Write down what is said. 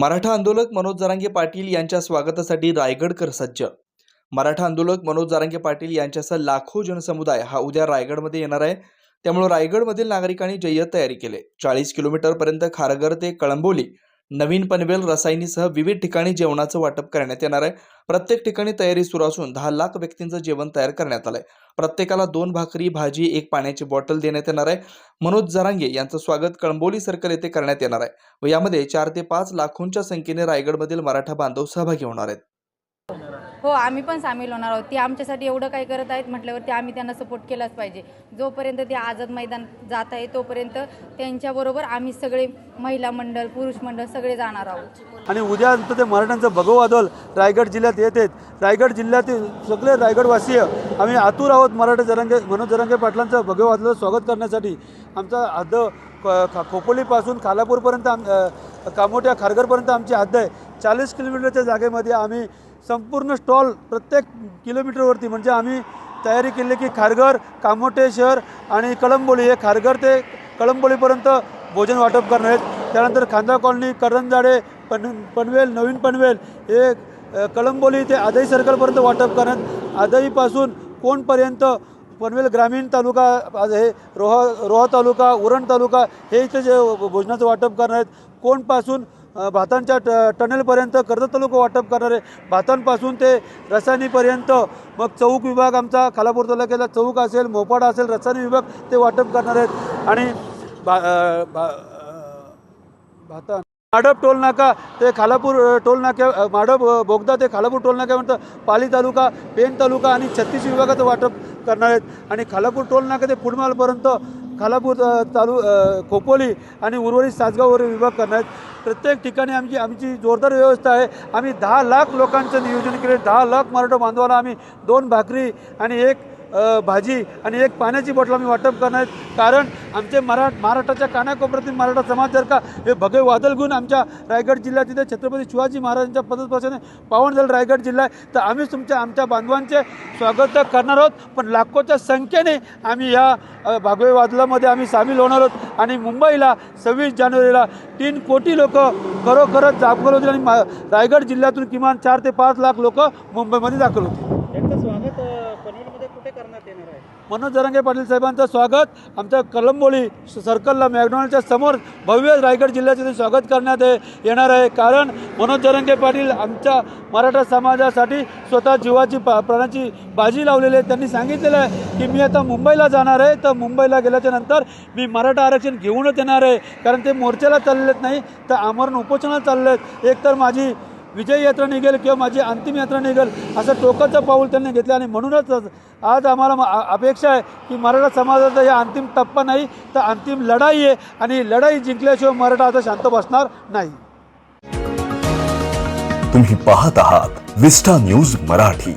मराठा आंदोलक मनोज जारांगे पाटील यांच्या स्वागतासाठी रायगडकर सज्ज. मराठा आंदोलक मनोज जारांगे पाटील यांच्यासह लाखो जनसमुदाय हा उद्या रायगडमध्ये येणार आहे. त्यामुळे रायगडमधील नागरिकांनी जय्यत तयारी केली. चाळीस किलोमीटरपर्यंत खारघर ते कळंबोली नवीन पनवेल रसायनीसह विविध ठिकाणी जेवणाचं वाटप करण्यात येणार आहे. प्रत्येक ठिकाणी तयारी सुरू असून दहा लाख व्यक्तींचं जेवण तयार करण्यात आलंय. प्रत्येकाला दोन भाकरी भाजी एक पाण्याची बॉटल देण्यात येणार आहे. मनोज जरांगे यांचं स्वागत कळंबोली सर्कल येथे करण्यात येणार आहे. व यामध्ये चार ते पाच लाखोंच्या संख्येने रायगडमधील मराठा बांधव सहभागी होणार आहेत. हो आम्ही पण सामील होणार आहोत. ते आमच्यासाठी एवढं काही करत आहेत म्हटल्यावरती आम्ही त्यांना सपोर्ट केलाच पाहिजे. जोपर्यंत ते आझाद मैदान जात आहे तोपर्यंत त्यांच्याबरोबर आम्ही सगळे महिला मंडळ पुरुष मंडळ सगळे जाणार आहोत. आणि उद्या नंतर ते मराठ्यांचं भगवादल रायगड जिल्ह्यात येत आहेत. रायगड जिल्ह्यातील सगळे रायगडवासीय आम्ही आतुर आहोत मराठा जरांगे मनोज जरांगे पाटलांचं भगवादलाचं स्वागत करण्यासाठी. आमचा हद्द खा- खोपोलीपासून खालापूरपर्यंत आम कामोट्या खारघरपर्यंत आमची हद्द आहे. चाळीस किलोमीटरच्या जागेमध्ये आम्ही संपूर्ण स्टॉल प्रत्येक किलोमीटरवरती म्हणजे आम्ही तयारी केली की खारघर कामोटे शहर आणि कळंबोली. हे खारघर ते कळंबोलीपर्यंत भोजन वाटप करणार आहेत. त्यानंतर खांदा कॉलनी करंजाडे पन पनवेल नवीन पनवेल हे कळंबोली ते आदई सर्कलपर्यंत वाटप करण्यात आदईपासून कोणपर्यंत पनवेल ग्रामीण तालुका आज हे रोहा रोहा तालुका उरण तालुका हे इथे जे भोजनाचं वाटप करणार आहेत. कोणपासून भातांच्या ट टनेलपर्यंत कर्जत तालुका वाटप करणार भातांपासून ते रसायनीपर्यंत. मग चौक विभाग आमचा खालापूर तालुक्याला चौक असेल मोपाडा असेल रसायनी विभाग ते वाटप करणार आहेत. आणि भा भा भाता माडप टोलनाका ते खालापूर टोलनाक्या माडप बोगदा ते खालापूर टोलनाक्यापर्यंत पाली तालुका पेन तालुका आणि छत्तीस विभागाचं वाटप करणार आहेत. आणि खालापूर टोलनाका ते पुढमालपर्यंत खालापूर तालु खोपोली आणि उर्वरित सासगाववर विभाग करणार प्रत्येक ठिकाणी आमची आमची जोरदार व्यवस्था आहे. आम्ही दहा लाख लोकांचं नियोजन केले. दहा लाख मराठा बांधवाला आम्ही दोन भाकरी आणि एक भाजी आणि एक पाण्याची बॉटल आम्ही वाटप करणार. आहेत कारण आमचे मरा महाराष्ट्राच्या कानाकोपऱ्यातील मराठा समाज जर का हे भगवे वादळ घेऊन आमच्या रायगड जिल्ह्यात तिथे छत्रपती शिवाजी महाराजांच्या पदस्पर्शाने पावन झालं रायगड जिल्हा आहे तर आम्हीच तुमच्या आमच्या बांधवांचे स्वागत करणार आहोत. पण लाखोच्या संख्येने आम्ही या भागवे वादळामध्ये आम्ही सामील होणार आहोत. आणि मुंबईला सव्वीस जानेवारीला तीन कोटी लोक खरोखरच दाखल होतील आणि मा- रायगड जिल्ह्यातून किमान चार ते पाच लाख लोक मुंबईमध्ये दाखल होतील यांचं स्वागत अ, पनवेलमध्ये कुठे करण्यात येणार आहे. मनोज जरांगे पाटील साहेबांचं स्वागत. आमच्या कलंबोली सर्कलला मॅकडॉनल्डच्या समोर भव्य रायगड जिल्ह्याचे स्वागत करण्यात येणार आहे. कारण मनोज जरांगे पाटील आमच्या मराठा समाजासाठी स्वतः जीवाची पा प्राणाची बाजी लावलेली आहे त्यांनी सांगितलेलं आहे की मी आता मुंबईला जाणार आहे. तर मुंबईला गेल्याच्यानंतर मी मराठा आरक्षण घेऊनच येणार आहे. कारण ते मोर्चाला चाललेत नाही तर आमरण उपोषणाला चालले आहेत एकतर माझी विजय यात्रा निघेल किंवा माझी अंतिम यात्रा निघेल असं टोकाचं पाऊल त्यांनी घेतलं आणि म्हणूनच आज आम्हाला अपेक्षा आहे की मराठा समाजाचा या अंतिम टप्पा नाही तर अंतिम लढाई आहे आणि लढाई जिंकल्याशिवाय मराठा आता शांत बसणार नाही. तुम्ही पाहत आहात विस्टा न्यूज मराठी.